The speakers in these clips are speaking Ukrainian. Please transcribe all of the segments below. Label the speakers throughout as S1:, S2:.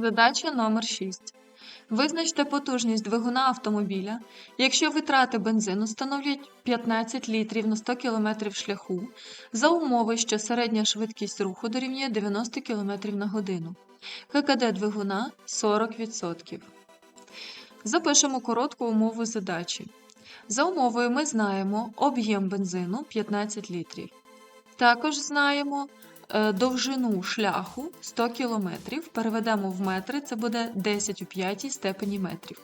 S1: Задача номер 6. Визначте потужність двигуна автомобіля, якщо витрати бензину становлять 15 літрів на 100 км шляху, за умови, що середня швидкість руху дорівнює 90 км на годину. ККД двигуна 40%. Запишемо коротку умову задачі. За умовою ми знаємо об'єм бензину 15 літрів. Також знаємо довжину шляху 100 км. Переведемо в метри, це буде 10 у 5 степені метрів.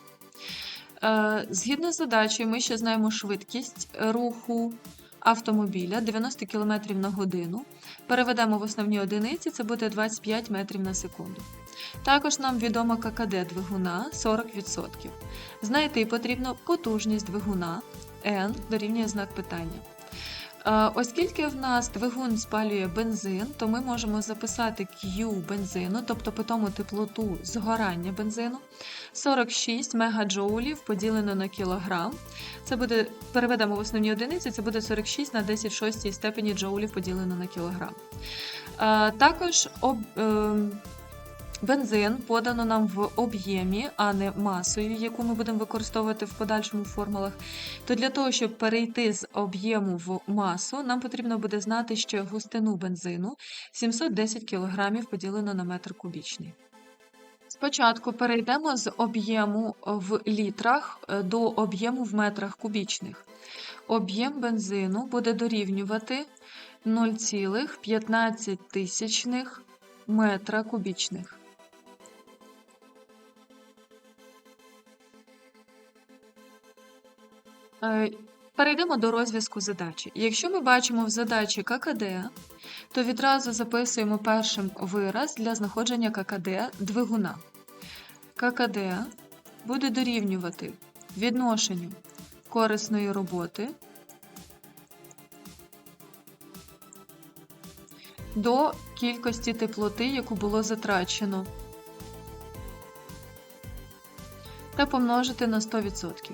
S1: Е, Згідно з задачею, ми ще знаємо швидкість руху автомобіля 90 км на годину. Переведемо в основні одиниці, це буде 25 метрів на секунду. Також нам відомо ККД двигуна 40%. Знайти потрібно потужність двигуна N дорівнює знак питання. Оскільки в нас двигун спалює бензин, то ми можемо записати Q бензину, тобто питому теплоту згорання бензину, 46 мегаджоулів поділено на кілограм. Це буде, переведемо в основні одиниці, це буде 46 на 10 шостій степені джоулів поділено на кілограм. Також об, е, Бензин подано нам в об'ємі, а не масою, яку ми будемо використовувати в подальшому формулах. То для того, щоб перейти з об'єму в масу, нам потрібно буде знати, що густину бензину 710 кг поділено на метр кубічний. Спочатку перейдемо з об'єму в літрах е, до об'єму в метрах кубічних. Об'єм бензину буде дорівнювати 0,15 метра кубічних. Перейдемо до розв'язку задачі. Якщо ми бачимо в задачі ККД, то відразу записуємо першим вираз для знаходження ККД двигуна. ККД буде дорівнювати відношенню корисної роботи до кількості теплоти, яку було затрачено, та помножити на 100%.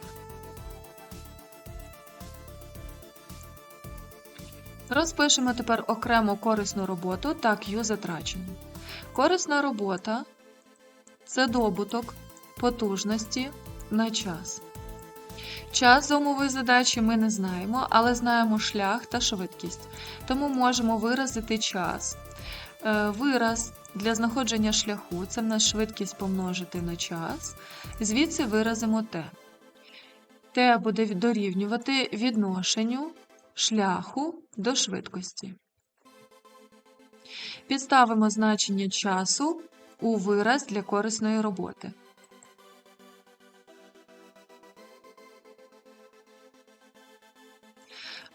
S1: Розпишемо тепер окремо корисну роботу та Q затрачену. Корисна робота це добуток потужності на час. Час за умовою задачі ми не знаємо, але знаємо шлях та швидкість. Тому можемо виразити час. Е, Вираз для знаходження шляху це в нас швидкість помножити на час. Звідси виразимо T. T буде дорівнювати відношенню шляху до швидкості. Підставимо значення часу у вираз для корисної роботи.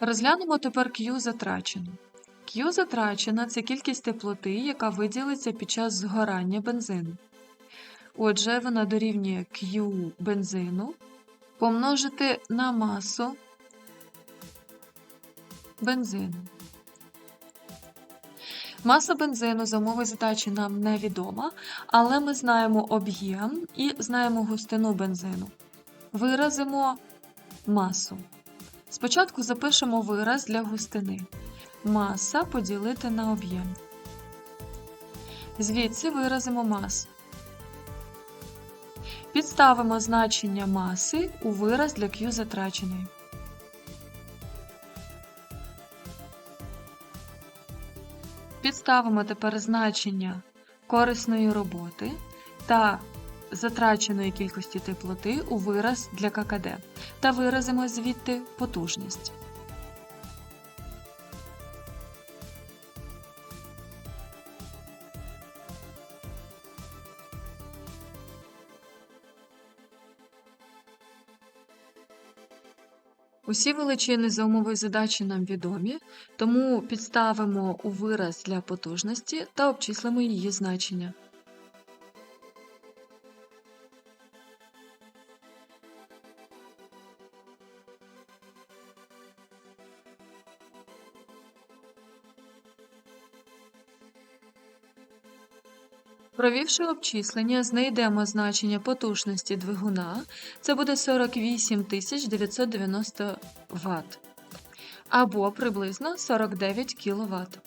S1: Розглянемо тепер Q затрачену. Q затрачена це кількість теплоти, яка виділиться під час згорання бензину. Отже, вона дорівнює Q бензину помножити на масу бензину. Маса бензину за умови задачі нам невідома, але ми знаємо об'єм і знаємо густину бензину. Виразимо масу. Спочатку запишемо вираз для густини. Маса поділити на об'єм. Звідси виразимо масу. Підставимо значення маси у вираз для Q затраченої. Підставимо тепер значення корисної роботи та затраченої кількості теплоти у вираз для ККД та виразимо звідти потужність. Усі величини за умовою задачі нам відомі, тому підставимо у вираз для потужності та обчислимо її значення. Провівши обчислення, знайдемо значення потужності двигуна. Це буде 48 990 Вт або приблизно 49 кВт.